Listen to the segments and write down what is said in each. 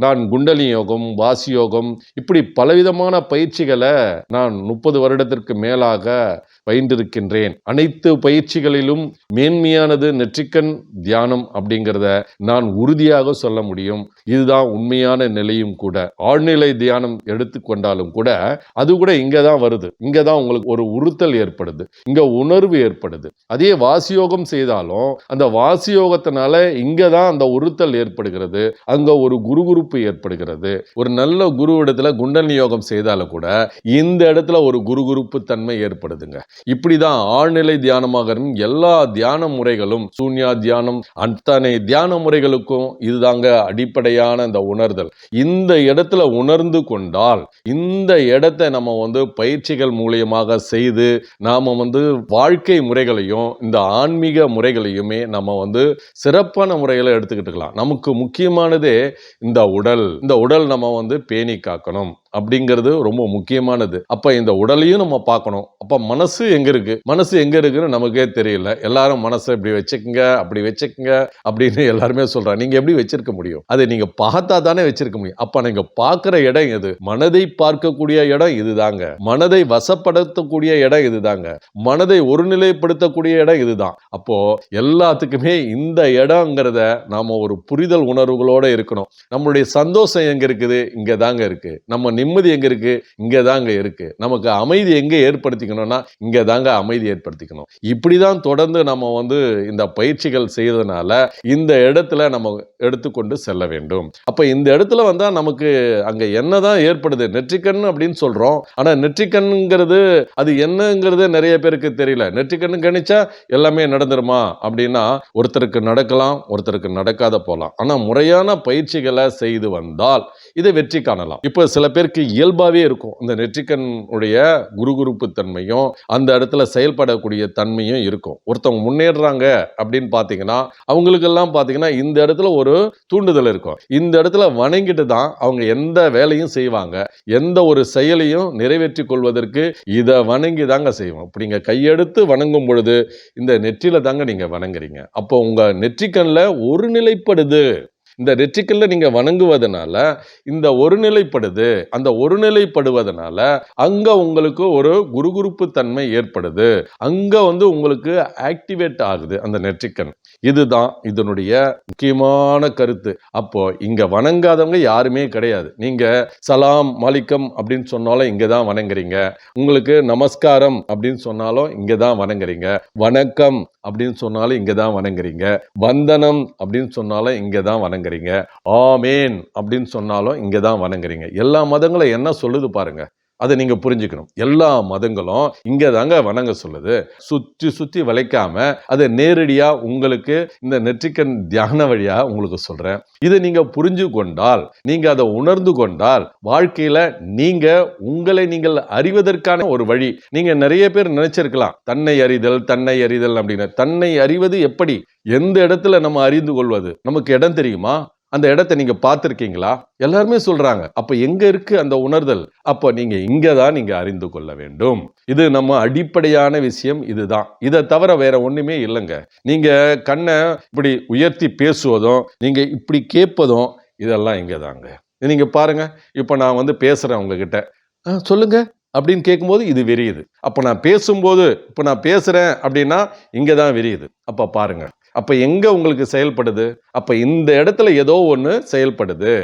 நான் குண்டலி யோகம் வாசி யோகம் இப்படி பலவிதமான பயிற்சிகளை நான் முப்பது வருடத்திற்கு மேலாக பயின்றிருக்கின்றேன். அனைத்து பயிற்சிகளிலும் மேன்மையானது நெற்றிக்கண் தியானம் அப்படிங்கிறத நான் உறுதியாக சொல்ல முடியும். இதுதான் உண்மையான நிலையும் கூட. ஆழ்நிலை தியானம் எடுத்துக்கொண்டாலும் கூட அது கூட இங்கே தான் வருது. இங்கே தான் உங்களுக்கு ஒரு உறுத்தல் ஏற்படுது. இங்கே உணர்வு ஏற்படுது. அதே வாசியோகம் செய்தாலும் அந்த வாசியோகத்தினால இங்கே தான் அந்த உறுத்தல் ஏற்படுகிறது. அங்கே ஒரு குருகுருப்பு ஏற்படுகிறது. ஒரு நல்ல குரு இடத்துல குண்டலி யோகம் செய்தாலும் கூட இந்த இடத்துல ஒரு குருகுருப்பு தன்மை ஏற்படுதுங்க. இப்படி தான் ஆழ்நிலை தியானமாக எல்லா தியான முறைகளும் சூன்யா தியானம் அத்தனை தியான முறைகளுக்கும் இதுதாங்க அடிப்படையான இந்த உணர்தல். இந்த இடத்துல உணர்ந்து கொண்டால் இந்த இடத்தை நம்ம வந்து பயிற்சிகள் மூலியமாக செய்து நாம வந்து வாழ்க்கை முறைகளையும் இந்த ஆன்மீக முறைகளையுமே நம்ம வந்து சிறப்பான முறைகளை எடுத்துக்கிட்டுக்கலாம். நமக்கு முக்கியமானதே இந்த உடல். இந்த உடல் நம்ம வந்து பேணி காக்கணும். அப்படிங்கிறது ரொம்ப முக்கியமானது. அப்ப இந்த உடலையும் நம்ம பார்க்கணும். அப்ப மனசு எங்க இருக்கு? மனசு எங்க இருக்குன்னு நமக்கே தெரியல. எல்லாரும் மனசை இப்படி வச்சுக்கங்க அப்படி வச்சுக்கங்க அப்படின்னு எல்லாருமே சொல்றாங்க. நீங்க எப்படி வச்சிருக்க முடியும்? அதை நீங்க பார்த்தா தானே வச்சிருக்க முடியும். அப்ப நீங்க பார்க்குற இடம் எது? மனதை பார்க்கக்கூடிய இடம் இதுதாங்க. மனதை வசப்படுத்தக்கூடிய இடம் இதுதாங்க. மனதை ஒருநிலைப்படுத்தக்கூடிய இடம் இதுதான். அப்போ எல்லாத்துக்குமே இந்த இடங்கிறத நாம ஒரு புரிதல் உணர்வுகளோட இருக்கணும். நம்மளுடைய சந்தோஷம் எங்க இருக்குது? இங்க தாங்க இருக்கு. நம்ம நிம்மதி எங்கே இருக்கு? இங்க தாங்க இருக்கு. நமக்கு அமைதி எங்கே ஏற்படுத்திக்கணும்னா இங்கே தாங்க அமைதி ஏற்படுத்திக்கணும். இப்படி தான் தொடர்ந்து நம்ம வந்து இந்த பயிற்சிகள் செய்யறதுனால இந்த இடத்துல நம்ம எடுத்துக்கொண்டு செல்ல வேண்டும். அப்போ இந்த இடத்துல வந்தால் நமக்கு அங்கே என்ன தான் ஏற்படுது? நெற்றிக்கண் அப்படின்னு சொல்கிறோம் ஆனால் நெற்றிக்கண்ங்கிறது அது என்னங்கிறது நிறைய பேருக்கு தெரியல. நெற்றிக்கண்ணு கணிச்சா எல்லாமே நடந்துருமா? அப்படின்னா ஒருத்தருக்கு நடக்கலாம் ஒருத்தருக்கு நடக்காத போகலாம் ஆனால் முறையான பயிற்சிகளை செய்து வந்தால் இதை வெற்றி காணலாம். இப்போ சில பேருக்கு இயல்பாகவே இருக்கும். இந்த நெற்றிக்கனுடைய குருகுருப்பு தன்மையும் அந்த இடத்துல செயல்படக்கூடிய தன்மையும் இருக்கும். ஒருத்தவங்க முன்னேறுறாங்க அப்படின்னு பார்த்தீங்கன்னா அவங்களுக்கெல்லாம் பார்த்தீங்கன்னா இந்த இடத்துல ஒரு தூண்டுதல் இருக்கும். இந்த இடத்துல வணங்கிட்டு தான் அவங்க எந்த வேலையும் செய்வாங்க. எந்த ஒரு செயலையும் நிறைவேற்றி கொள்வதற்கு இதை வணங்கி தாங்க செய்வோம். இப்படி நீங்கள் கையெடுத்து வணங்கும் பொழுது இந்த நெற்றியில தாங்க நீங்கள் வணங்குறீங்க. அப்போ உங்கள் நெற்றிக்கண்ணில் ஒரு நிலைப்படுது. இந்த ரெட்டிக்கல்ல நீங்க வணங்குவதனால இந்த ஒருநிலைப்படுது அந்த ஒருநிலைப்படுவதனால அங்க உங்களுக்கு ஒரு குருகுருப்பு தன்மை ஏற்படுது. அங்க வந்து உங்களுக்கு ஆக்டிவேட் ஆகுது அந்த நெற்றிக்கண் இதுதான் இதனுடைய முக்கியமான கருத்து. அப்போ இங்க வணங்காதவங்க யாருமே கிடையாது. நீங்க சலாம் மாலிக்கம் அப்படின்னு சொன்னாலும் இங்க தான் வணங்குறீங்க. உங்களுக்கு நமஸ்காரம் அப்படின்னு சொன்னாலும் இங்க தான் வணங்குறீங்க. வணக்கம் அப்படின்னு சொன்னாலும் இங்க தான் வணங்குறீங்க. வந்தனம் அப்படின்னு சொன்னாலும் இங்க தான் வணங்குறீங்க. ஆமேன் அப்படின்னு சொன்னாலும் இங்க தான் வணங்குறீங்க. எல்லா மதங்களும் என்ன சொல்லுது பாருங்க. அதை நீங்கள் புரிஞ்சுக்கணும். எல்லா மதங்களும் இங்கே தாங்க வணங்க சொல்லுது. சுற்றி சுற்றி வளைக்காம அதை நேரடியாக உங்களுக்கு இந்த நெற்றிக்கண் தியான வழியாக உங்களுக்கு சொல்கிறேன் இதை நீங்கள் புரிஞ்சு கொண்டால் நீங்கள் அதை உணர்ந்து கொண்டால் வாழ்க்கையில் நீங்கள் உங்களை நீங்கள் அறிவதற்கான ஒரு வழி. நீங்கள் நிறைய பேர் நினைச்சிருக்கலாம். தன்னை அறிதல் தன்னை அறிதல் அப்படின்னு. தன்னை அறிவது எப்படி? எந்த இடத்துல நம்ம அறிந்து கொள்வது? நமக்கு இடம் தெரியுமா? அந்த இடத்த நீங்க பார்த்துருக்கீங்களா? எல்லாருமே சொல்றாங்க அப்ப எங்க இருக்கு அந்த உணர்தல்? அப்ப நீங்க இங்க தான் நீங்க அறிந்து கொள்ள வேண்டும். இது நம்ம அடிப்படையான விஷயம் இதுதான். இதை தவிர வேற ஒண்ணுமே இல்லைங்க. நீங்க கண்ணை இப்படி உயர்த்தி பேசுவதும் நீங்க இப்படி கேட்பதும் இதெல்லாம் இங்க தாங்க நீங்க பாருங்க இப்ப நான் வந்து பேசுறேன் உங்ககிட்ட. சொல்லுங்க. அப்படின்னு கேட்கும்போது இது விரியுது. அப்போ நான் பேசும்போது இப்போ நான் பேசுகிறேன் அப்படின்னா இங்கே தான் விரியுது. அப்போ பாருங்கள் அப்போ எங்கே உங்களுக்கு செயல்படுது? அப்போ இந்த இடத்துல ஏதோ ஒன்று செயல்படுது.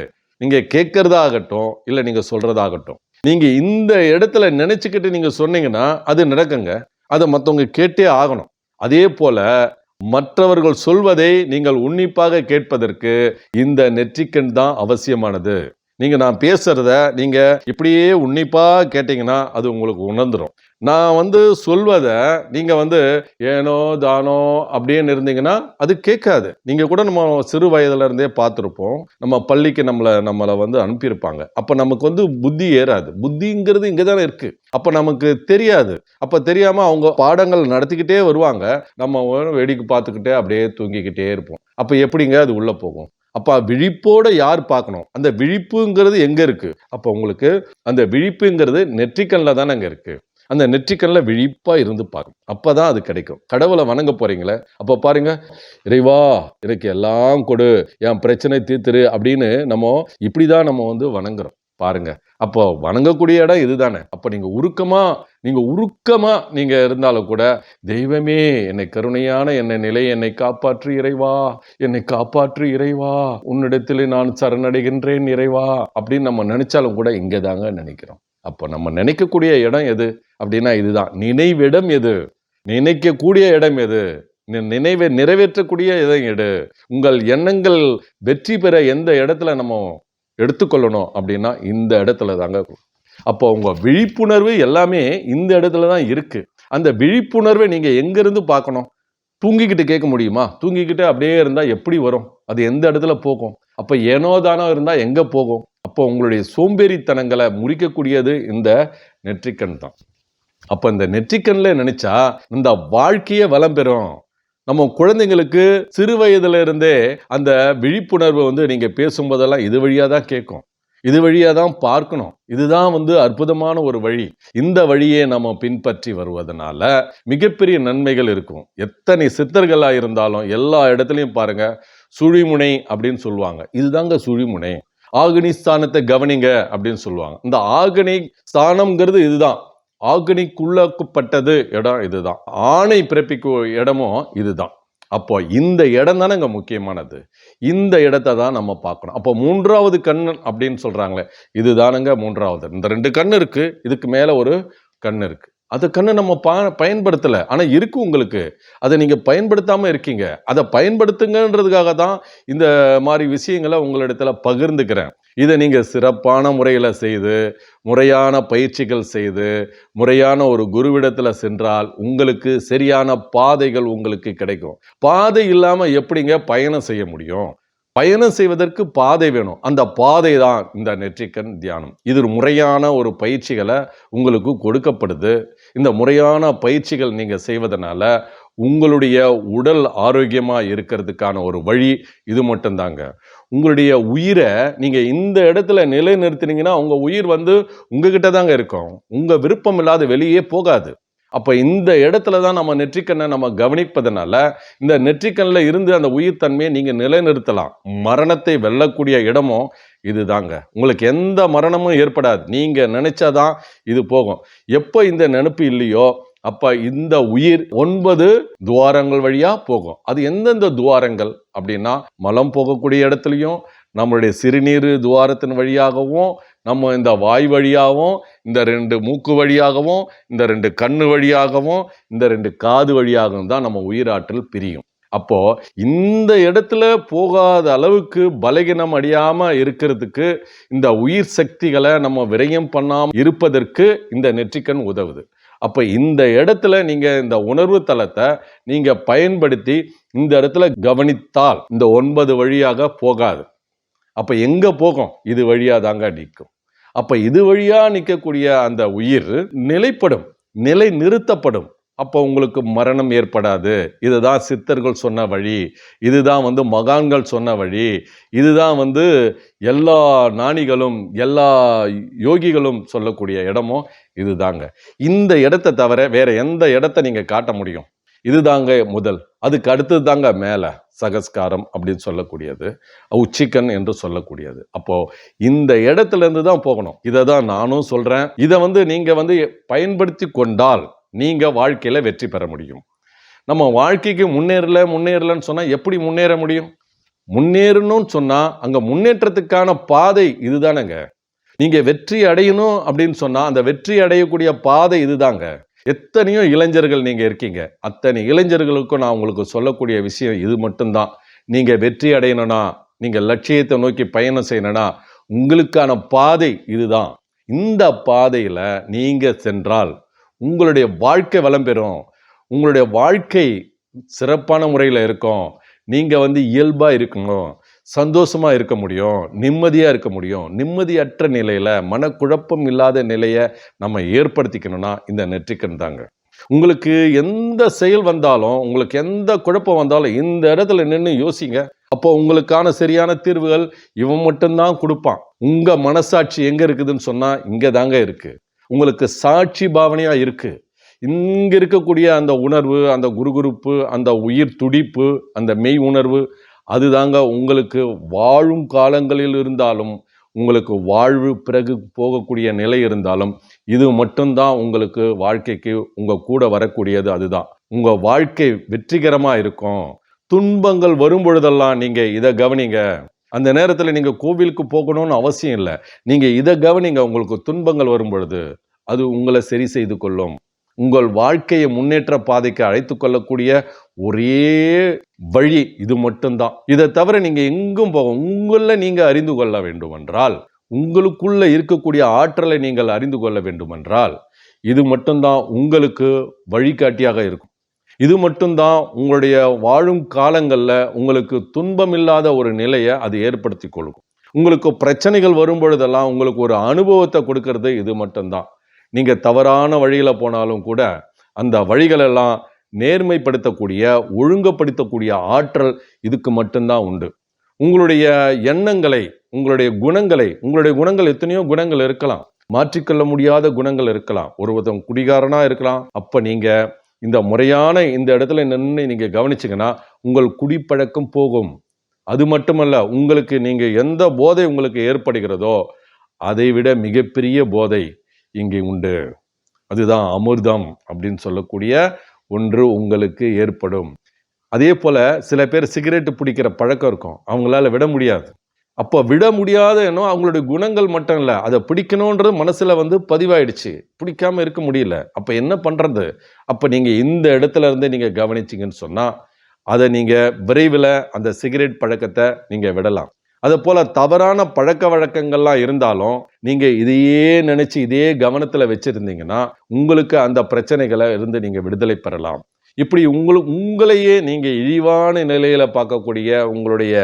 நீங்கள் கேட்கறதாகட்டும் இல்லை நீங்கள் சொல்கிறதாகட்டும் நீங்கள் இந்த இடத்துல நினச்சிக்கிட்டு நீங்கள் சொன்னீங்கன்னா அது நடக்குங்க. அதை மற்றவங்க கேட்டே ஆகணும். அதே போல் மற்றவர்கள் சொல்வதை நீங்கள் உன்னிப்பாக கேட்பதற்கு இந்த நெற்றிக்கண் தான் அவசியமானது. நீங்கள் நான் பேசுகிறத நீங்கள் இப்படியே உன்னிப்பாக கேட்டிங்கன்னா அது உங்களுக்கு உணர்ந்துடும் நான் வந்து சொல்வதை நீங்கள் வந்து ஏனோ தானோ அப்படின்னு இருந்தீங்கன்னா அது கேட்காது. நீங்கள் கூட நம்ம சிறு வயதுலேருந்தே பார்த்துருப்போம். நம்ம பள்ளிக்கு நம்மளை நம்மளை வந்து அனுப்பியிருப்பாங்க. அப்போ நமக்கு வந்து புத்தி ஏறாது. புத்திங்கிறது இங்கே தானே இருக்குது அப்போ நமக்கு தெரியாது. அப்போ தெரியாமல் அவங்க பாடங்கள் நடத்திக்கிட்டே வருவாங்க. நம்ம வேடிக்கை பார்த்துக்கிட்டே அப்படியே தூங்கிக்கிட்டே இருப்போம். அப்போ எப்படிங்க அது உள்ளே போகும்? அப்போ விழிப்போட யார் பார்க்கணும்? அந்த விழிப்புங்கிறது எங்கே இருக்குது அப்போ உங்களுக்கு அந்த விழிப்புங்கிறது நெற்றிக்கல்ல தானே அங்கே இருக்குது அந்த நெற்றிக்கல்ல விழிப்பாக இருந்து பாருங்க அப்பதான் அது கிடைக்கும். கடவுளை வணங்க போறீங்களே அப்போ பாருங்க இறைவா எனக்கு எல்லாம் கொடு என் பிரச்சனை தீர்த்துரு அப்படின்னு நம்ம இப்படிதான் நம்ம வந்து வணங்குறோம். பாருங்க அப்போ வணங்கக்கூடிய இடம் இதுதானே. அப்போ நீங்கள் உருக்கமாக நீங்கள் உருக்கமாக நீங்கள் இருந்தாலும் கூட தெய்வமே என்னை கருணையான என்னை நிலை என்னை காப்பாற்று இறைவா என்னை காப்பாற்று இறைவா உன்னிடத்தில் நான் சரணடைகின்றேன் இறைவா அப்படின்னு நம்ம நினைச்சாலும் கூட இங்கே தாங்க நினைக்கிறோம். அப்போ நம்ம நினைக்கக்கூடிய இடம் எது அப்படின்னா இதுதான். நினைவிடம் எது? நினைக்கக்கூடிய இடம் எது? நினைவை நிறைவேற்றக்கூடிய இடம் எடு. உங்கள் எண்ணங்கள் வெற்றி பெற எந்த இடத்துல நம்ம எடுத்துக்கொள்ளணும் அப்படின்னா இந்த இடத்துல தாங்க. அப்போ உங்கள் விழிப்புணர்வு எல்லாமே இந்த இடத்துல தான் இருக்குது அந்த விழிப்புணர்வை நீங்கள் எங்கேருந்து பார்க்கணும்? தூங்கிக்கிட்டு கேட்க முடியுமா? தூங்கிக்கிட்டு அப்படியே இருந்தால் எப்படி வரும்? அது எந்த இடத்துல போகும்? அப்போ ஏனோ தானோ இருந்தால் எங்கே போகும்? அப்போ உங்களுடைய சோம்பேறித்தனங்களை முறிக்கக்கூடியது இந்த நெற்றிக்கண் தான். அப்போ இந்த நெற்றிக்கண்ணில் நினைச்சா இந்த வாழ்க்கையே வளம் பெறும். நம்ம குழந்தைங்களுக்கு சிறு வயதுல இருந்தே அந்த விழிப்புணர்வு வந்து நீங்கள் பேசும்போதெல்லாம் இது வழியாக தான் கேட்கும். இது வழியாக தான் பார்க்கணும். இதுதான் வந்து அற்புதமான ஒரு வழி. இந்த வழியை நம்ம பின்பற்றி வருவதனால மிகப்பெரிய நன்மைகள் இருக்கும். எத்தனை சித்தர்களாக இருந்தாலும் எல்லா இடத்துலையும் பாருங்க சுழிமுனை அப்படின்னு சொல்லுவாங்க. இதுதாங்க சுழிமுனை. ஆகனி ஸ்தானத்தை கவனிங்க அப்படின்னு சொல்லுவாங்க. இந்த ஆகனி ஸ்தானம்ங்கிறது இதுதான். ஆகனிக்குள்ளாக்கப்பட்டது இடம் இதுதான். ஆணை பிறப்பிக்கும் இடமும் இதுதான். அப்போ இந்த இடம் தானேங்க முக்கியமானது. இந்த இடத்த தான் நம்ம பார்க்கணும். அப்போ மூன்றாவது கண் அப்படின்னு சொல்றாங்களே இதுதானுங்க மூன்றாவது. இந்த ரெண்டு கண் இருக்கு இதுக்கு மேலே ஒரு கண் இருக்கு. அது கண்ணு நம்ம பா பயன்படுத்தலை. ஆனால் இருக்குது உங்களுக்கு. அதை நீங்கள் பயன்படுத்தாமல் இருக்கீங்க. அதை பயன்படுத்துங்கன்றதுக்காக தான் இந்த மாதிரி விஷயங்களை உங்களிடத்துல பகிர்ந்துக்கிறேன். இதை நீங்கள் சிறப்பான முறையில் செய்து முறையான பயிற்சிகள் செய்து முறையான ஒரு குருவிடத்தில் சென்றால் உங்களுக்கு சரியான பாதைகள் உங்களுக்கு கிடைக்கும். பாதை இல்லாமல் எப்படிங்க பயணம் செய்ய முடியும்? பயணம் செய்வதற்கு பாதை வேணும். அந்த பாதை தான் இந்த நெற்றிக்கண் தியானம். இது முறையான ஒரு பயிற்சிகளை உங்களுக்கு கொடுக்கப்படுது. இந்த முறையான பயிற்சிகள் நீங்கள் செய்வதனால உங்களுடைய உடல் ஆரோக்கியமாக இருக்கிறதுக்கான ஒரு வழி இது மட்டும்தாங்க. உங்களுடைய உயிரை நீங்கள் இந்த இடத்துல நிலைநிறுத்தினீங்கன்னா உங்கள் உயிர் வந்து உங்ககிட்ட தாங்க இருக்கும். உங்கள் விருப்பம் இல்லாத வெளியே போகாது. அப்போ இந்த இடத்துல தான் நம்ம நெற்றிக்கண்ணை நம்ம கவனிப்பதனால இந்த நெற்றிக்கண்ணில் இருந்து அந்த உயிர் தன்மையை நீங்கள் நிலைநிறுத்தலாம். மரணத்தை வெல்லக்கூடிய இடமும் இதுதாங்க. உங்களுக்கு எந்த மரணமும் ஏற்படாது. நீங்கள் நினைச்சாதான் இது போகும். எப்போ இந்த நினப்பு இல்லையோ அப்போ இந்த உயிர் ஒன்பது துவாரங்கள் வழியாக போகும். அது எந்தெந்த துவாரங்கள்? அப்படின்னா மலம் போகக்கூடிய இடத்துலையும் நம்மளுடைய சிறுநீர் துவாரத்தின் வழியாகவும் நம்ம இந்த வாய் வழியாகவும் இந்த ரெண்டு மூக்கு வழியாகவும் இந்த ரெண்டு கண்ணு வழியாகவும் இந்த ரெண்டு காது வழியாகவும் தான் நம்ம உயிராற்றல் பிரியும். அப்போ இந்த இடத்துல போகாத அளவுக்கு பலகீனம் அடியாம இருக்கிறதுக்கு இந்த உயிர் சக்திகளை நம்ம விரயம் பண்ணாமல் இருப்பதற்கு இந்த நெற்றிக்கண் உதவுது. அப்ப இந்த இடத்துல நீங்க இந்த உணர்வு தளத்தை நீங்க பயன்படுத்தி இந்த இடத்துல கவனித்தால் இந்த ஒன்பது வழியாக போகாது. அப்ப எங்க போகும்? இது வழியாக தாங்க நிற்கும். அப்போ இது வழியாக நிற்கக்கூடிய அந்த உயிர் நிலைப்படும் நிலை நிறுத்தப்படும் அப்போ உங்களுக்கு மரணம் ஏற்படாது. இதுதான் சித்தர்கள் சொன்ன வழி. இதுதான் வந்து மகான்கள் சொன்ன வழி. இதுதான் வந்து எல்லா நாணிகளும் எல்லா யோகிகளும் சொல்லக்கூடிய இடமும் இதுதாங்க. இந்த இடத்தை தவிர வேறு எந்த இடத்த நீங்கள் காட்ட முடியும்? இதுதாங்க முதல். அதுக்கு அடுத்தது தாங்க மேலே. சகஸ்காரம் அப்படின்னு சொல்லக்கூடியது. உச்சிக்கன் என்று சொல்லக்கூடியது. அப்போ இந்த இடத்துல இருந்து தான் போகணும். இதை தான் நானும் சொல்கிறேன் இதை வந்து நீங்கள் வந்து பயன்படுத்தி கொண்டால் நீங்கள் வாழ்க்கையில் வெற்றி பெற முடியும். நம்ம வாழ்க்கைக்கு முன்னேறல முன்னேறலன்னு சொன்னால் எப்படி முன்னேற முடியும்? முன்னேறணும்னு சொன்னால் அங்கே முன்னேற்றத்துக்கான பாதை இதுதானங்க. நீங்கள் வெற்றி அடையணும் அப்படின்னு சொன்னால் அந்த வெற்றி அடையக்கூடிய பாதை இதுதாங்க. எத்தனையோ இளைஞர்கள் நீங்கள் இருக்கீங்க. அத்தனை இளைஞர்களுக்கும் நான் உங்களுக்கு சொல்லக்கூடிய விஷயம் இது மட்டும்தான். நீங்கள் வெற்றி அடையணும்னா நீங்கள் லட்சியத்தை நோக்கி பயணம் செய்யணும்னா உங்களுக்கான பாதை இதுதான். இந்த பாதையில் நீங்கள் சென்றால் உங்களுடைய வாழ்க்கை வளம் பெறும். உங்களுடைய வாழ்க்கை சிறப்பான முறையில் இருக்கும். நீங்கள் வந்து இயல்பாக இருக்கணும். சந்தோஷமாக இருக்க முடியும் நிம்மதியாக இருக்க முடியும். நிம்மதியற்ற நிலையில் மனக்குழப்பம் இல்லாத நிலையை நம்ம ஏற்படுத்திக்கணும்னா இந்த நெற்றிக்கன் தாங்க. உங்களுக்கு எந்த செயல் வந்தாலும் உங்களுக்கு எந்த குழப்பம் வந்தாலும் இந்த இடத்துல நின்று யோசிங்க. அப்போ உங்களுக்கான சரியான தீர்வுகள் இவன் மட்டும்தான் கொடுப்பான். உங்கள் மனசாட்சி எங்கே இருக்குதுன்னு சொன்னால் இங்கே தாங்க இருக்குது உங்களுக்கு சாட்சி பாவனையாக இருக்குது இங்கே இருக்கக்கூடிய அந்த உணர்வு அந்த குருகுருப்பு அந்த உயிர் துடிப்பு அந்த மெய் உணர்வு அதுதாங்க உங்களுக்கு வாழும் காலங்களில் இருந்தாலும் உங்களுக்கு வாழ்வு பிறகு போகக்கூடிய நிலை இருந்தாலும் இது மட்டும்தான் உங்களுக்கு வாழ்க்கைக்கு உங்கள் கூட வரக்கூடியது அதுதான். உங்கள் வாழ்க்கை வெற்றிகரமாக இருக்கும். துன்பங்கள் வரும் பொழுதெல்லாம் நீங்கள் இதை கவனிங்க. அந்த நேரத்தில் நீங்கள் கோவிலுக்கு போகணும்னு அவசியம் இல்லை. நீங்கள் இதை கவனிங்க உங்களுக்கு துன்பங்கள் வரும் பொழுது. அது உங்களை சரி செய்து கொள்ளும். உங்கள் வாழ்க்கையை முன்னேற்ற பாதைக்கு அழைத்து கொள்ளக்கூடிய ஒரே வழி இது மட்டும்தான். இதை தவிர நீங்க எங்கும் போக உங்களில் நீங்க அறிந்து கொள்ள வேண்டுமென்றால் உங்களுக்குள்ள இருக்கக்கூடிய ஆற்றலை நீங்கள் அறிந்து கொள்ள வேண்டுமென்றால் இது மட்டும்தான் உங்களுக்கு வழிகாட்டியாக இருக்கும். இது மட்டும்தான் உங்களுடைய வாழும் காலங்களில் உங்களுக்கு துன்பமில்லாத ஒரு நிலையை அது ஏற்படுத்தி கொடுக்கும் உங்களுக்கு பிரச்சனைகள் வரும் பொழுதெல்லாம் உங்களுக்கு ஒரு அனுபவத்தை கொடுக்கறது இது மட்டும்தான். நீங்கள் தவறான வழியில் போனாலும் கூட அந்த வழிகளெல்லாம் நேர்மைப்படுத்தக்கூடிய ஒழுங்குபடுத்தக்கூடிய ஆற்றல் இதுக்கு மட்டும்தான் உண்டு. உங்களுடைய எண்ணங்களை உங்களுடைய குணங்களை உங்களுடைய குணங்கள் எத்தனையோ குணங்கள் இருக்கலாம். மாற்றிக்கொள்ள முடியாத குணங்கள் இருக்கலாம். ஒருவன் குடிகாரனாக இருக்கலாம். அப்போ நீங்கள் இந்த முறையான இந்த இடத்துல நின்று நீங்கள் கவனிச்சிங்கன்னா உங்கள் குடிப்பழக்கம் போகும். அது மட்டுமல்ல உங்களுக்கு நீங்கள் எந்த போதை உங்களுக்கு ஏற்படுகிறதோ அதை விட மிகப்பெரிய போதை. இங்கே உண்டு. அதுதான் அமிர்தம் அப்படின்னு சொல்லக்கூடிய ஒன்று உங்களுக்கு ஏற்படும். அதே போல் சில பேர் சிகரெட்டு பிடிக்கிற பழக்கம் இருக்கும். அவங்களால விட முடியாது. அப்போ விட முடியாத என்ன அவங்களுடைய குணங்கள் மட்டும் இல்லை அதை பிடிக்கணுன்றது மனசில் வந்து பதிவாயிடுச்சு. பிடிக்காமல் இருக்க முடியல. அப்போ என்ன பண்ணுறது அப்போ நீங்கள் இந்த இடத்துல இருந்து நீங்கள் கவனிச்சிங்கன்னு சொன்னால் அதை நீங்கள் விரைவில் அந்த சிகரெட் பழக்கத்தை நீங்கள் விடலாம். அதே போல் தவறான பழக்க வழக்கங்கள்லாம் இருந்தாலும் நீங்கள் இதையே நினச்சி இதே கவனத்தில் வச்சுருந்தீங்கன்னா உங்களுக்கு அந்த பிரச்சனைகளை இருந்து நீங்கள் விடுதலை பெறலாம். இப்படி உங்களுக்கு உங்களையே நீங்கள் இழிவான நிலையில் பார்க்கக்கூடிய உங்களுடைய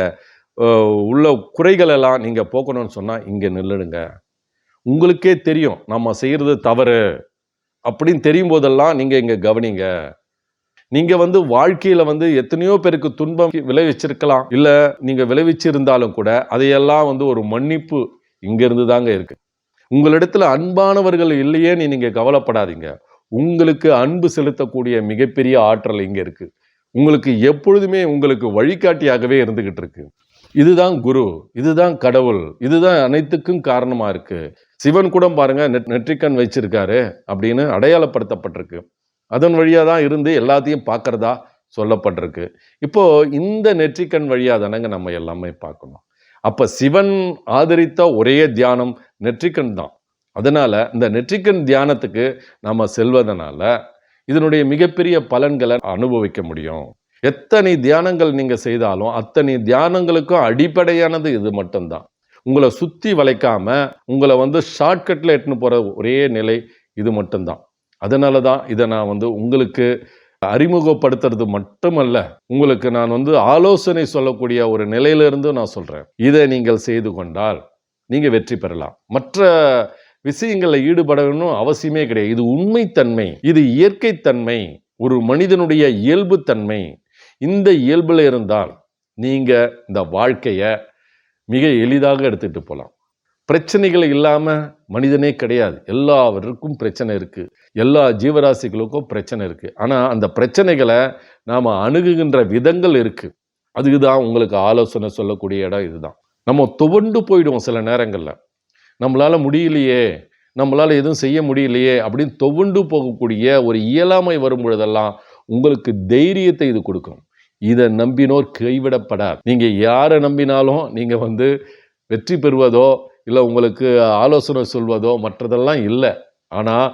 உள்ள குறைகளெல்லாம் நீங்கள் போக்கணும்னு சொன்னால் இங்கே நில்லுடுங்க உங்களுக்கே தெரியும் நம்ம செய்கிறது தவறு அப்படின்னு தெரியும் போதெல்லாம் நீங்கள் இங்கே கவனிங்க. நீங்க வந்து வாழ்க்கையில வந்து எத்தனையோ பேருக்கு துன்பம் விளைவிச்சிருக்கலாம். இல்ல நீங்க விளைவிச்சிருந்தாலும் கூட அதையெல்லாம் வந்து ஒரு மன்னிப்பு இங்கிருந்து தாங்க இருக்கு. உங்களிடத்துல அன்பானவர்கள் இல்லையேன்னு நீங்க கவலைப்படாதீங்க. உங்களுக்கு அன்பு செலுத்தக்கூடிய மிகப்பெரிய ஆற்றல் இங்க இருக்கு. உங்களுக்கு எப்பொழுதுமே உங்களுக்கு வழிகாட்டியாகவே இருந்துகிட்டு இருக்கு. இதுதான் குரு இதுதான் கடவுள் இதுதான் அனைத்துக்கும் காரணமா இருக்கு. சிவன் கூட பாருங்க நெட்- நெற்றிக்கண் வச்சிருக்காரு அப்படின்னு அடையாளப்படுத்தப்பட்டிருக்கு. அதன் வழியாக தான் இருந்து எல்லாத்தையும் பார்க்குறதா சொல்லப்பட்டிருக்கு. இப்போது இந்த நெற்றிக்கண் வழியாக தானங்க நம்ம எல்லாமே பார்க்கணும். அப்போ சிவன் ஆதரித்த ஒரே தியானம் நெற்றிக்கண் தான். அதனால் இந்த நெற்றிக்கண் தியானத்துக்கு நம்ம செல்வதனால இதனுடைய மிகப்பெரிய பலன்களை அனுபவிக்க முடியும். எத்தனை தியானங்கள் நீங்கள் செய்தாலும் அத்தனை தியானங்களுக்கும் அடிப்படையானது இது மட்டும்தான். உங்களை சுற்றி வளைக்காமல் உங்களை வந்து ஷார்ட்கட்டில் எட்டுன்னு போகிற ஒரே நிலை இது மட்டும்தான். அதனால தான் இதை நான் வந்து உங்களுக்கு அறிமுகப்படுத்துறது மட்டுமல்ல உங்களுக்கு நான் வந்து ஆலோசனை சொல்லக்கூடிய ஒரு நிலையிலிருந்து நான் சொல்கிறேன் இதை நீங்கள் செய்து கொண்டால் நீங்கள் வெற்றி பெறலாம். மற்ற விஷயங்களில் ஈடுபடணும் அவசியமே கிடையாது. இது உண்மைத்தன்மை இது இயற்கைத்தன்மை ஒரு மனிதனுடைய இயல்புத்தன்மை. இந்த இயல்பில் இருந்தால் நீங்கள் இந்த வாழ்க்கையை மிக எளிதாக எடுத்துகிட்டு போகலாம். பிரச்சனைகள் இல்லாமல் மனிதனே கிடையாது. எல்லாவற்றுக்கும் பிரச்சனை இருக்குது எல்லா ஜீவராசிகளுக்கும் பிரச்சனை இருக்குது ஆனால் அந்த பிரச்சனைகளை நாம் அணுகுகின்ற விதங்கள் இருக்குது அதுக்கு தான் உங்களுக்கு ஆலோசனை சொல்லக்கூடிய இடம் இதுதான். நம்ம துவண்டு போயிடுவோம் சில நேரங்களில். நம்மளால் முடியலையே நம்மளால் எதுவும் செய்ய முடியலையே அப்படின்னு துவண்டு போகக்கூடிய ஒரு இயலாமை வரும் பொழுதெல்லாம் உங்களுக்கு தைரியத்தை இது கொடுக்கும். இதை நம்பினோர் கைவிடப்படார் நீங்கள் யாரை நம்பினாலும் நீங்கள் வந்து வெற்றி பெறுவதோ இல்லை உங்களுக்கு ஆலோசனை சொல்வதோ மற்றதெல்லாம் இல்லை. ஆனால்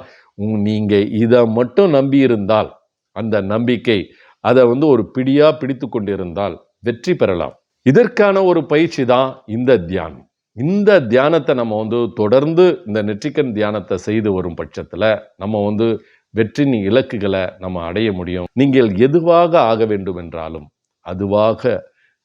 நீங்கள் இதை மட்டும் நம்பி இருந்தால் அந்த நம்பிக்கை அதை வந்து ஒரு பிடியாக பிடித்து கொண்டிருந்தால் வெற்றி பெறலாம். இதற்கான ஒரு பயிற்சி தான் இந்த தியானம். இந்த தியானத்தை நம்ம வந்து தொடர்ந்து இந்த நெற்றிக்கண் தியானத்தை செய்து வரும் பட்சத்தில் நம்ம வந்து வெற்றின் இலக்குகளை நம்ம அடைய முடியும். நீங்கள் எதுவாக ஆக வேண்டும் என்றாலும் அதுவாக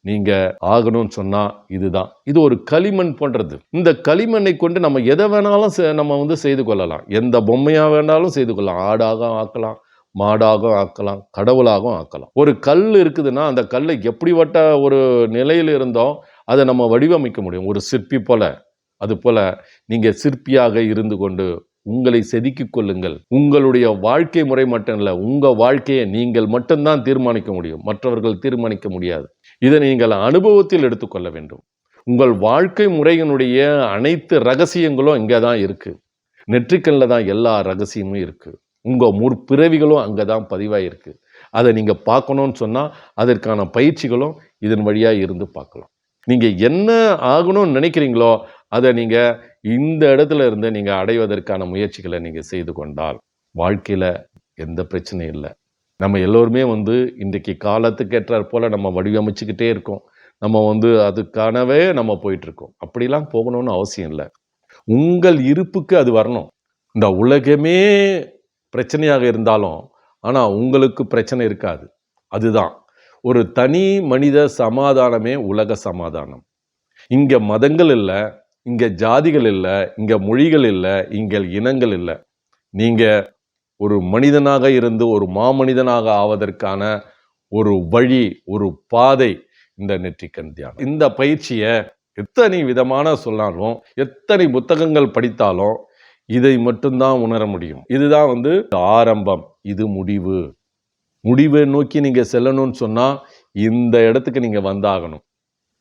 நீங்க ஆகணும்னு சொன்னா இதுதான். இது ஒரு களிமண் போன்றது. இந்த களிமண்ணை கொண்டு நம்ம எதை வேணாலும் செ- நம்ம வந்து செய்து கொள்ளலாம். எந்த பொம்மையா வேணாலும் செய்து கொள்ளலாம். ஆடாக ஆக்கலாம் மாடாக ஆக்கலாம் கடவுளாகவும் ஆக்கலாம். ஒரு கல் இருக்குதுன்னா அந்த கல்லை எப்படிப்பட்ட ஒரு நிலையில் இருந்தோம் அதை நம்ம வடிவமைக்க முடியும். ஒரு சிற்பி போல. அது போல நீங்க சிற்பியாக இருந்து கொண்டு உங்களை செதுக்கிக் கொள்ளுங்கள். உங்களுடைய வாழ்க்கை முறை மட்டும் இல்லை உங்கள் வாழ்க்கையை நீங்கள் மட்டும்தான் தீர்மானிக்க முடியும். மற்றவர்கள் தீர்மானிக்க முடியாது. இதை நீங்கள் அனுபவத்தில் எடுத்துக்கொள்ள வேண்டும். உங்கள் வாழ்க்கை முறையினுடைய அனைத்து ரகசியங்களும் இங்கே தான் இருக்குது நெற்றிக்கல்ல தான் எல்லா ரகசியமும் இருக்குது உங்கள் முற்பிறவிகளும் அங்கே தான் பதிவாயிருக்கு அதை நீங்கள் பார்க்கணும்னு சொன்னால் அதற்கான பயிற்சிகளும் இதன் வழியாக இருந்து பார்க்கலாம். நீங்கள் என்ன ஆகணும்னு நினைக்கிறீங்களோ அதை நீங்கள் இந்த இடத்துல இருந்து நீங்கள் அடைவதற்கான முயற்சிகளை நீங்கள் செய்து கொண்டால் வாழ்க்கையில் எந்த பிரச்சனையும் இல்லை. நம்ம எல்லோருமே வந்து இன்றைக்கு காலத்துக்கு ஏற்றாற் போல் நம்ம வடிவமைச்சுக்கிட்டே இருக்கோம். நம்ம வந்து அதுக்கானவே நம்ம போயிட்டுருக்கோம். அப்படிலாம் போகணும்னு அவசியம் இல்லை. உங்கள் இருப்புக்கு அது வரணும். இந்த உலகமே பிரச்சனையாக இருந்தாலும் ஆனால் உங்களுக்கு பிரச்சனை இருக்காது. அதுதான். ஒரு தனி மனித சமாதானமே உலக சமாதானம். இங்கே மதங்கள் இல்லை இங்கே ஜாதிகள் இல்லை இங்கே மொழிகள் இல்லை இங்கே இனங்கள் இல்லை. நீங்கள் ஒரு மனிதனாக இருந்து ஒரு மாமனிதனாக ஆவதற்கான ஒரு வழி ஒரு பாதை இந்த நெற்றிக்கண் தியானம். இந்த பயிற்சியை எத்தனை விதமான சொன்னாலும் எத்தனை புத்தகங்கள் படித்தாலும் இதை மட்டும்தான் உணர முடியும். இதுதான் வந்து ஆரம்பம் இது முடிவு. முடிவை நோக்கி நீங்கள் செல்லணும்னு சொன்னால் இந்த இடத்துக்கு நீங்கள் வந்தாகணும்.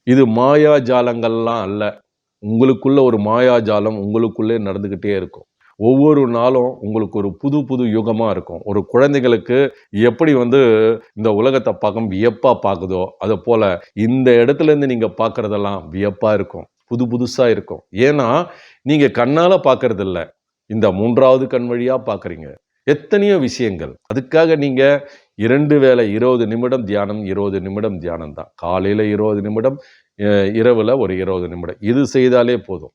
இது மாயாஜாலங்கள்லாம் அல்ல. உங்களுக்குள்ள ஒரு மாயாஜாலம் உங்களுக்குள்ளே நடந்துக்கிட்டே இருக்கும். ஒவ்வொரு நாளும் உங்களுக்கு ஒரு புது புது யுகமாக இருக்கும். ஒரு குழந்தைகளுக்கு எப்படி வந்து இந்த உலகத்தை பார்க்க வியப்பாக பார்க்குதோ அதை போல் இந்த இடத்துல இருந்து பார்க்குறதெல்லாம் வியப்பாக இருக்கும். புது புதுசாக இருக்கும். ஏன்னா நீங்கள் கண்ணால் பார்க்குறதில்ல இந்த மூன்றாவது கண் வழியாக பார்க்குறீங்க எத்தனையோ விஷயங்கள். அதுக்காக நீங்கள் இரண்டு வேளை இருபது நிமிடம் தியானம் இருபது நிமிடம் தியானம் தான் காலையில் இருபது நிமிடம் இரவில் ஒரு இருபது நிமிடம். இது செய்தாலே போதும்.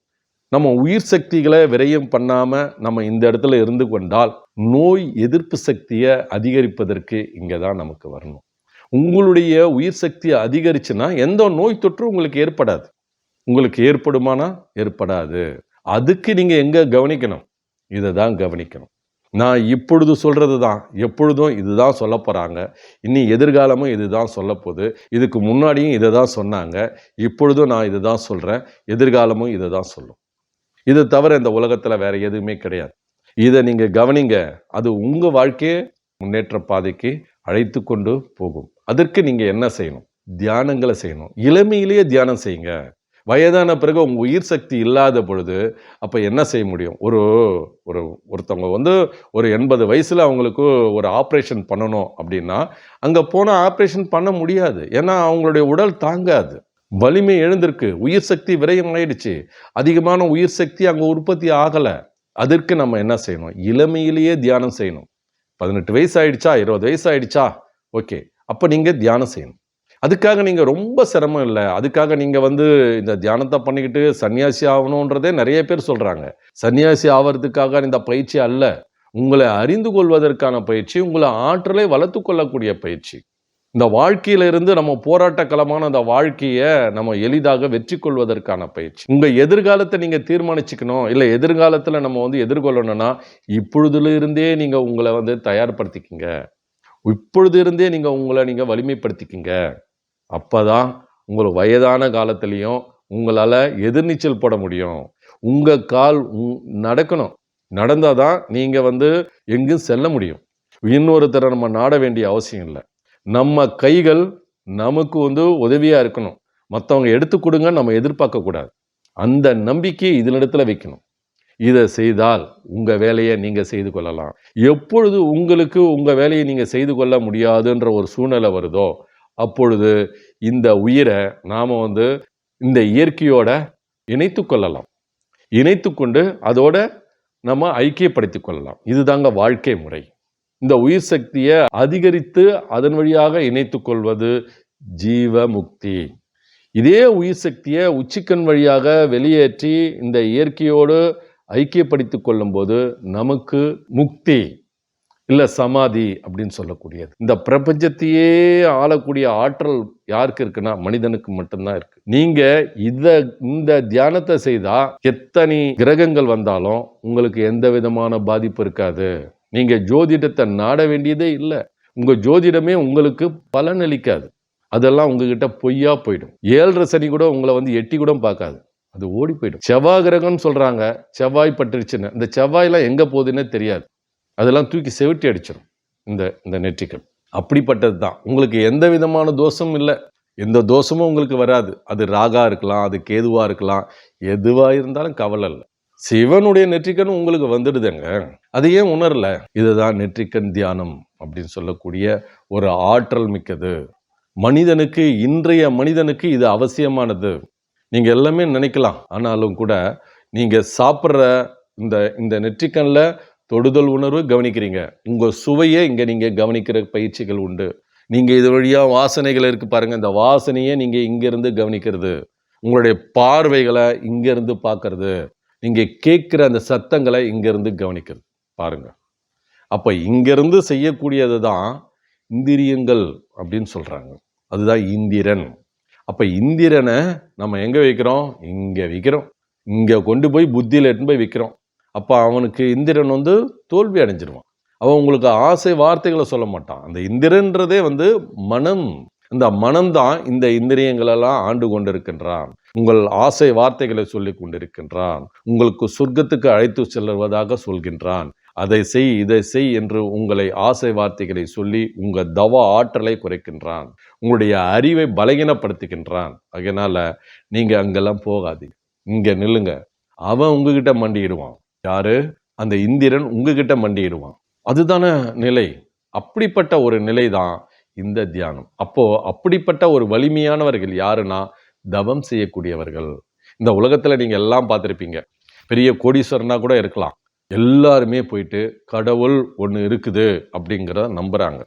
நம்ம உயிர் சக்திகளை விரயம் பண்ணாமல் நம்ம இந்த இடத்துல இருந்து கொண்டால் நோய் எதிர்ப்பு சக்தியை அதிகரிப்பதற்கு இங்கே தான் நமக்கு வரணும். உங்களுடைய உயிர் சக்தி அதிகரிச்சுன்னா எந்த நோய் தொற்றும் உங்களுக்கு ஏற்படாது. உங்களுக்கு ஏற்படுமானா? ஏற்படாது. அதுக்கு நீங்கள் எங்கே கவனிக்கணும்? இதை தான் கவனிக்கணும். நான் இப்பொழுது சொல்கிறது தான். எப்பொழுதும் இதுதான் சொல்ல போகிறாங்க இனி எதிர்காலமும் இதுதான் சொல்ல போகுது. இதுக்கு முன்னாடியும் இதை தான் சொன்னாங்க. இப்பொழுதும் நான் இதுதான் சொல்கிறேன் எதிர்காலமும் இதை தான் சொல்லும். இதை தவிர இந்த உலகத்தில் வேற எதுவுமே கிடையாது. இதை நீங்கள் கவனிங்க. அது உங்கள் வாழ்க்கையை முன்னேற்ற பாதைக்கு அழைத்து கொண்டு போகும். அதற்கு நீங்கள் என்ன செய்யணும்? தியானங்களை செய்யணும். இளமையிலேயே தியானம் செய்யுங்க. வயதான பிறகு உங்கள் உயிர் சக்தி இல்லாத பொழுது அப்போ என்ன செய்ய முடியும்? ஒரு ஒரு ஒருத்தவங்க வந்து ஒரு எண்பது வயசில் அவங்களுக்கு ஒரு ஆப்ரேஷன் பண்ணணும் அப்படின்னா அங்கே போனால் ஆப்ரேஷன் பண்ண முடியாது. ஏன்னா அவங்களுடைய உடல் தாங்காது. வலிமை எழுந்திருக்கு. உயிர் சக்தி விரயம் ஆயிடுச்சு அதிகமான உயிர் சக்தி அங்கே உற்பத்தி ஆகலை. அதற்கு நம்ம என்ன செய்யணும்? இளமையிலேயே தியானம் செய்யணும். பதினெட்டு வயசு ஆயிடுச்சா இருபது வயசு ஆயிடுச்சா ஓகே. அப்போ நீங்கள் தியானம் செய்யணும். அதுக்காக நீங்கள் ரொம்ப சிரமம் இல்லை. அதுக்காக நீங்கள் வந்து இந்த தியானத்தை பண்ணிக்கிட்டு சன்னியாசி ஆகணுன்றதே நிறைய பேர் சொல்கிறாங்க சன்னியாசி ஆகிறதுக்காக இந்த பயிற்சி அல்ல. உங்களை அறிந்து கொள்வதற்கான பயிற்சி உங்களை ஆற்றலை வளர்த்து கொள்ளக்கூடிய பயிற்சி. இந்த வாழ்க்கையில இருந்து நம்ம போராட்டக்களமான அந்த வாழ்க்கையை நம்ம எளிதாக வெற்றி கொள்வதற்கான பயிற்சி. உங்கள் எதிர்காலத்தை நீங்கள் தீர்மானிச்சுக்கணும். இல்லை எதிர்காலத்தில் நம்ம வந்து எதிர்கொள்ளணும்னா இப்பொழுதுல இருந்தே நீங்கள் உங்களை வந்து தயார்படுத்திக்கிங்க. இப்பொழுது இருந்தே நீங்கள் உங்களை நீங்கள் வலிமைப்படுத்திக்கிங்க. அப்போ தான் உங்களுக்கு வயதான காலத்துலேயும் உங்களால் எதிர்நீச்சல் போட முடியும். உங்கள் கால் உங்- நடக்கணும். நடந்தாதான் நீங்கள் வந்து எங்கும் செல்ல முடியும். இன்னொருத்தரை நம்ம நாட வேண்டிய அவசியம் இல்லை. நம்ம கைகள் நமக்கு வந்து உதவியாக இருக்கணும். மற்றவங்க எடுத்து கொடுங்க நம்ம எதிர்பார்க்கக்கூடாது அந்த நம்பிக்கையை இதனிடத்துல வைக்கணும். இதை செய்தால் உங்கள் வேலையை நீங்கள் செய்து கொள்ளலாம். எப்பொழுது உங்களுக்கு உங்கள் வேலையை நீங்கள் செய்து கொள்ள முடியாதுன்ற ஒரு சூழ்நிலை வருதோ அப்பொழுது இந்த உயிரை நாம் வந்து இந்த இயற்கையோட இணைத்து கொள்ளலாம். இணைத்து கொண்டு அதோட நம்ம ஐக்கியப்படுத்தி கொள்ளலாம். இதுதாங்க வாழ்க்கை முறை. இந்த உயிர் சக்தியை அதிகரித்து அதன் வழியாக இணைத்து கொள்வது ஜீவ முக்தி இதே உயிர் சக்தியை உச்சிக்கண் வழியாக வெளியேற்றி இந்த இயற்கையோடு ஐக்கியப்படுத்திக் கொள்ளும்போது நமக்கு முக்தி இல்லை சமாதி அப்படின்னு சொல்லக்கூடியது. இந்த பிரபஞ்சத்தையே ஆளக்கூடிய ஆற்றல் யாருக்கு இருக்குன்னா மனிதனுக்கு மட்டும்தான் இருக்கு. நீங்க இத இந்த தியானத்தை செய்தா எத்தனை கிரகங்கள் வந்தாலும் உங்களுக்கு எந்த விதமான பாதிப்பு இருக்காது. நீங்கள் ஜோதிடத்தை நாட வேண்டியதே இல்லை. உங்கள் ஜோதிடமே உங்களுக்கு பலனளிக்காது அதெல்லாம் உங்ககிட்ட பொய்யா போயிடும். ஏழரை சனி கூட உங்களை வந்து எட்டி கூட பார்க்காது. அது ஓடி போயிடும். செவ்வாய் கிரகம்னு சொல்கிறாங்க செவ்வாய் பட்டுருச்சுன்னு இந்த செவ்வாய்லாம் எங்கே போகுதுன்னே தெரியாது. அதெல்லாம் தூக்கி செவிட்டி அடிச்சிடும் இந்த இந்த நெற்றிக்கண் அப்படிப்பட்டது தான் உங்களுக்கு எந்த விதமான தோஷமும் இல்லை. எந்த தோஷமும் உங்களுக்கு வராது. அது ராகா இருக்கலாம் அது கேதுவாக இருக்கலாம். எதுவாக இருந்தாலும் கவலை இல்லை. சிவனுடைய நெற்றிக்கண் உங்களுக்கு வந்துடுதுங்க. அது ஏன் உணரல? இதுதான் நெற்றிக்கண் தியானம் அப்படின்னு சொல்லக்கூடிய ஒரு ஆற்றல் மிக்கது. மனிதனுக்கு இன்றைய மனிதனுக்கு இது அவசியமானது. நீங்கள் எல்லாமே நினைக்கலாம். ஆனாலும் கூட நீங்கள் சாப்பிட்ற இந்த இந்த நெற்றிக்கண்ணில் தொடுதல் உணர்வு கவனிக்கிறீங்க. உங்கள் சுவையை இங்கே நீங்கள் கவனிக்கிற பயிற்சிகள் உண்டு. நீங்கள் இது வழியாக வாசனைகள் இருக்குது பாருங்கள் இந்த வாசனையை நீங்கள் இங்கேருந்து கவனிக்கிறது. உங்களுடைய பார்வைகளை இங்கேருந்து பார்க்கறது. நீங்கள் கேட்குற அந்த சத்தங்களை இங்கேருந்து கவனிக்கிறது. பாருங்கள். அப்போ இங்கேருந்து செய்யக்கூடியது தான் இந்திரியங்கள் அப்படின்னு சொல்கிறாங்க அதுதான் இந்திரன். அப்போ இந்திரனை நம்ம எங்கே வைக்கிறோம்? இங்கே வைக்கிறோம். இங்கே கொண்டு போய் புத்தியில் எடுத்துன்னு போய் விற்கிறோம் அப்போ அவனுக்கு இந்திரன் வந்து தோல்வி அடைஞ்சிருவான். அவன் உங்களுக்கு ஆசை வார்த்தைகளை சொல்ல மாட்டான். அந்த இந்திரன்றதே வந்து மனம். இந்த மனம்தான் இந்த இந்திரியங்களெல்லாம் ஆண்டு கொண்டிருக்கின்றான். உங்கள் ஆசை வார்த்தைகளை சொல்லி கொண்டிருக்கின்றான். உங்களுக்கு சொர்க்கத்துக்கு அழைத்து செல்வதாக சொல்கின்றான். அதை செய் இதை செய் என்று உங்களை ஆசை வார்த்தைகளை சொல்லி உங்கள் தவ ஆற்றலை குறைக்கின்றான். உங்களுடைய அறிவை பலகீனப்படுத்துகின்றான். அதனால் நீங்கள் அங்கெல்லாம் போகாதீங்க. இங்கே நில்லுங்க. அவன் உங்ககிட்ட மண்டிடுவான் யாரு? அந்த இந்திரன் உங்ககிட்ட மண்டிடுவான் அதுதானே நிலை. அப்படிப்பட்ட ஒரு நிலை தான் இந்த தியானம். அப்போது அப்படிப்பட்ட ஒரு வலிமையானவர்கள் யாருன்னா தவம் செய்யக்கூடியவர்கள். இந்த உலகத்தில் நீங்கள் எல்லாம் பார்த்துருப்பீங்க. பெரிய கோடீஸ்வரனா கூட இருக்கலாம். எல்லாருமே போயிட்டு கடவுள் ஒன்று இருக்குது அப்படிங்கிறத நம்புறாங்க.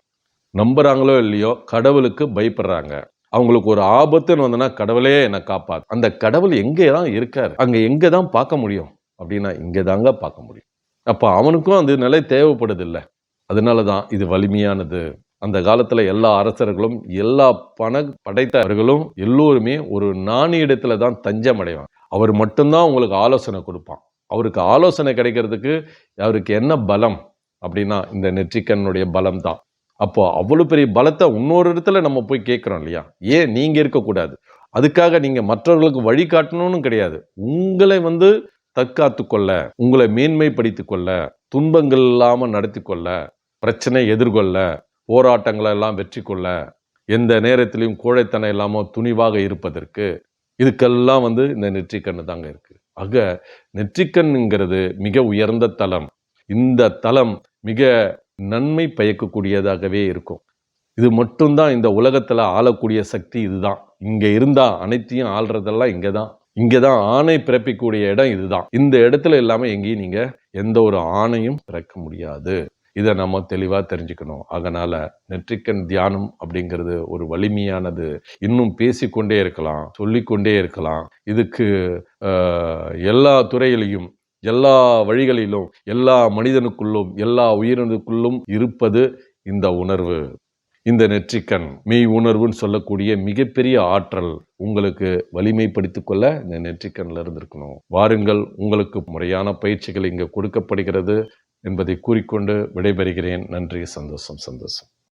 நம்புகிறாங்களோ இல்லையோ கடவுளுக்கு பயப்படுறாங்க. அவங்களுக்கு ஒரு ஆபத்துன்னு வந்தனா கடவுளே என்னை காப்பாது அந்த கடவுள் எங்கே தான் இருக்கார் அங்கே எங்கே தான் பார்க்க முடியும் அப்படின்னா இங்கே தாங்க பார்க்க முடியும். அப்போ அவனுக்கும் அந்த நிலை தேவைப்படுது இல்லை அதனால தான் இது வலிமையானது. அந்த காலத்தில் எல்லா அரசர்களும் எல்லா பண படைத்தவர்களும் எல்லோருமே ஒரு நாணய தான் தஞ்சம் அடைவாங்க. அவர் மட்டும்தான் உங்களுக்கு ஆலோசனை கொடுப்பான். அவருக்கு ஆலோசனை கிடைக்கிறதுக்கு அவருக்கு என்ன பலம்? அப்படின்னா இந்த நெற்றிக்கண்ணுடைய பலம் தான். அப்போ அவ்வளோ பெரிய பலத்தை இன்னொரு இடத்துல நம்ம போய் கேட்குறோம் இல்லையா? ஏன் நீங்கள் இருக்கக்கூடாது? அதுக்காக நீங்கள் மற்றவர்களுக்கு வழிகாட்டணும்னு கிடையாது. உங்களை வந்து தற்காத்து கொள்ள உங்களை மேன்மைப்படுத்தி கொள்ள துன்பங்கள் இல்லாமல் நடத்தி கொள்ள பிரச்சனை எதிர்கொள்ள போராட்டங்களை எல்லாம் வெற்றி கொள்ள எந்த நேரத்திலையும் கோழைத்தனம் இல்லாமல் துணிவாக இருப்பதற்கு இதுக்கெல்லாம் வந்து இந்த நெற்றிக்கண்ணு தாங்க இருக்குது ஆக நெற்றிக்கண்ணுங்கிறது மிக உயர்ந்த தலம் இந்த தலம் மிக நன்மை பயக்கக்கூடியதாகவே இருக்கும். இது மட்டும்தான் இந்த உலகத்தில் ஆளக்கூடிய சக்தி இதுதான். இங்கே இருந்தால் அனைத்தையும் ஆள்றதெல்லாம் இங்கே தான். இங்கே தான் ஆணை பிறப்பிக்கக்கூடிய இடம் இதுதான். இந்த இடத்துல இல்லாமல் எங்கேயும் நீங்கள் எந்த ஒரு ஆணையும் பிறக்க முடியாது. இதை நம்ம தெளிவாக தெரிஞ்சுக்கணும். அதனால் நெற்றிக்கண் தியானம் அப்படிங்கிறது ஒரு வலிமையானது. இன்னும் பேசிக்கொண்டே இருக்கலாம் சொல்லிக்கொண்டே இருக்கலாம். இதுக்கு எல்லா துறையிலையும் எல்லா வழிகளிலும் எல்லா மனிதனுக்குள்ளும் எல்லா உயிரினுக்குள்ளும் இருப்பது இந்த உணர்வு. இந்த நெற்றிக்கண் மெய் உணர்வுன்னு சொல்லக்கூடிய மிகப்பெரிய ஆற்றல் உங்களுக்கு வலிமைப்படுத்திக் கொள்ள இந்த நெற்றிக்கண்ணில் இருந்திருக்கணும். வாருங்கள் உங்களுக்கு முறையான பயிற்சிகள் இங்கே கொடுக்கப்படுகிறது. என்பதை கூறிக்கொண்டு விடைபெறுகிறேன். நன்றி சந்தோஷம் சந்தோஷம்.